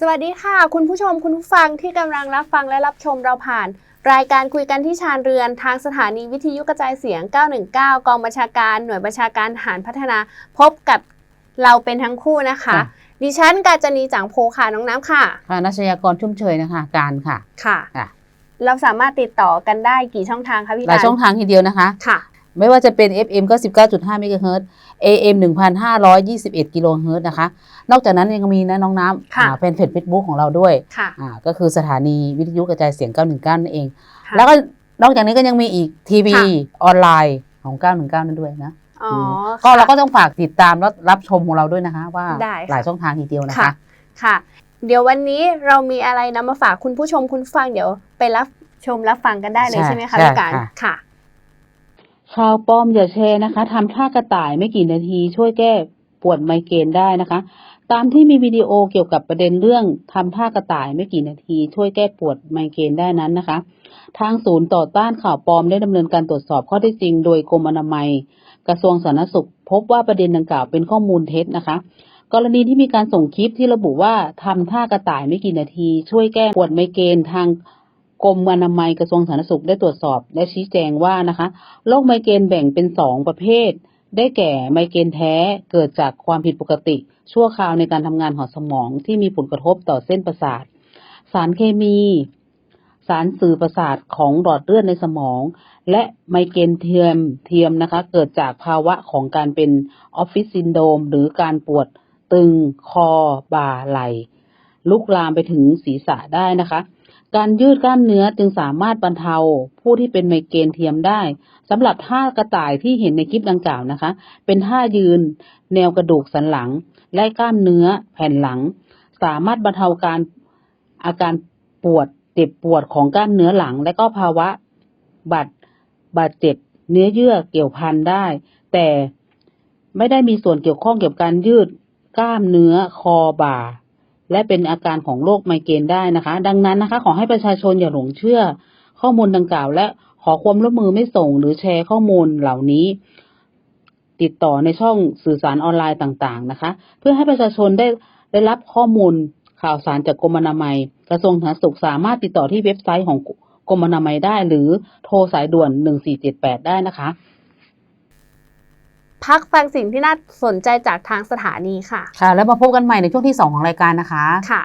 สวัสดีค่ะ คุณผู้ชมคุณผู้ฟังที่กำลังรับฟังและรับชมเราผ่าน รายการคุยกันที่ชาญเรือนทางสถานีวิทยุกระจายเสียง 919 กองบัญชาการหน่วยบัญชาการทหารพัฒนา พบกับเราเป็นทั้งคู่นะคะ ค่ะ ดิฉันกาญจนีจังโพค่ะน้องน้ำค่ะค่ะนัชยากรชุ่มเชยนะคะ การค่ะค่ะ ค่ะ เราสามารถติดต่อกันได้กี่ช่องทางคะพี่หลายการช่องทางทีเดียวนะคะ ค่ะ ไม่ว่าจะเป็น FM ก็ 19.5 เมกะเฮิรตซ์ AM 1,521 กิโลเฮิรตซ์นะคะ นอกจากนั้นยังมีนะน้องน้ำค่ะอ่าเป็นเพจเฟซบุ๊กของเราด้วยค่ะอ่าก็คือสถานีวิทยุกระจายเสียง 919 นั่นเองค่ะแล้วก็นอกจากนี้ก็ยังมีอีกทีวีค่ะออนไลน์ของ 919 นั่นด้วยนะอ๋อก็ค่ะเราก็ต้องฝากติดตามและรับชมของเราด้วยนะคะ ว่าได้ค่ะหลายช่องทางทีเดียวนะค่ะคะค่ะ เดี๋ยววันนี้เรามีอะไรนำมาฝากคุณผู้ชมคุณฟังเดี๋ยวไปรับชมรับฟังกันได้เลยใช่ใช่ไหมคะใช่พี่การค่ะค่ะ ข่าวปลอมอย่าแชร์นะคะทำท่ากระต่ายไม่กี่นาที ช่วยแก้ปวดไมเกรนได้นะคะ ตามที่มีวิดีโอเกี่ยวกับประเด็นเรื่องทำท่ากระต่ายไม่กี่นาที ช่วยแก้ปวดไมเกรนได้นั้นนะคะ ทางศูนย์ต่อต้านข่าวปลอมได้ดำเนินการตรวจสอบข้อเท็จจริง โดยกรมอนามัย กระทรวงสาธารณสุข พบว่าประเด็นดังกล่าวเป็นข้อมูลเท็จนะคะ กรณีที่มีการส่งคลิปที่ระบุว่าทำท่ากระต่ายไม่กี่นาที ช่วยแก้ปวดไมเกรนทาง กรมอนามัยกระทรวงสาธารณสุขได้ตรวจสอบและชี้แจงว่านะคะโรคไมเกรนแบ่งเป็นสองประเภท ได้แก่ไมเกรนแท้เกิดจากความผิดปกติ ชั่วคราวในการทำงานของสมองที่มีผลกระทบต่อเส้นประสาท สารเคมี สารสื่อประสาทของหลอดเลือดในสมอง และไมเกรนเทียมเทียมนะคะ เกิดจากภาวะของการเป็นออฟฟิศซินโดมหรือการปวดตึงคอบ่าไหล่ลุกลามไปถึงศีรษะได้นะคะ การยืดกล้ามเนื้อจึงสามารถบรรเทาผู้ที่เป็นไมเกรนเทียมได้สำหรับท่ากระต่ายที่เห็นในคลิปดังกล่าวนะคะ เป็นท่ายืน แนวกระดูกสันหลัง และกล้ามเนื้อแผ่นหลัง สามารถบรรเทาการอาการปวดเจ็บปวดของกล้ามเนื้อหลัง และก็ภาวะบาดบาดเจ็บเนื้อเยื่อเกี่ยวพันได้ แต่ไม่ได้มีส่วนเกี่ยวข้องเกี่ยวกับการยืดกล้ามเนื้อคอบ่า และเป็นอาการของโรคไมเกรนได้นะคะ ดังนั้นนะคะ ขอให้ประชาชนอย่าหลงเชื่อ ข้อมูลดังกล่าว และขอความร่วมมือไม่ส่งหรือแชร์ข้อมูลเหล่านี้ ติดต่อในช่องสื่อสารออนไลน์ต่าง ๆ นะคะ เพื่อให้ประชาชนได้ได้รับข้อมูลข่าวสารจากกรมอนามัย กระทรวงสาธารณสุขสามารถติดต่อที่เว็บไซต์ของกรมอนามัยได้ หรือโทรสายด่วน 1478 ได้นะคะ พักฟังสิ่งที่น่าสนใจจากทางสถานีค่ะ ค่ะ แล้วมาพบกันใหม่ในช่วงที่ 2 ของรายการนะคะ ค่ะ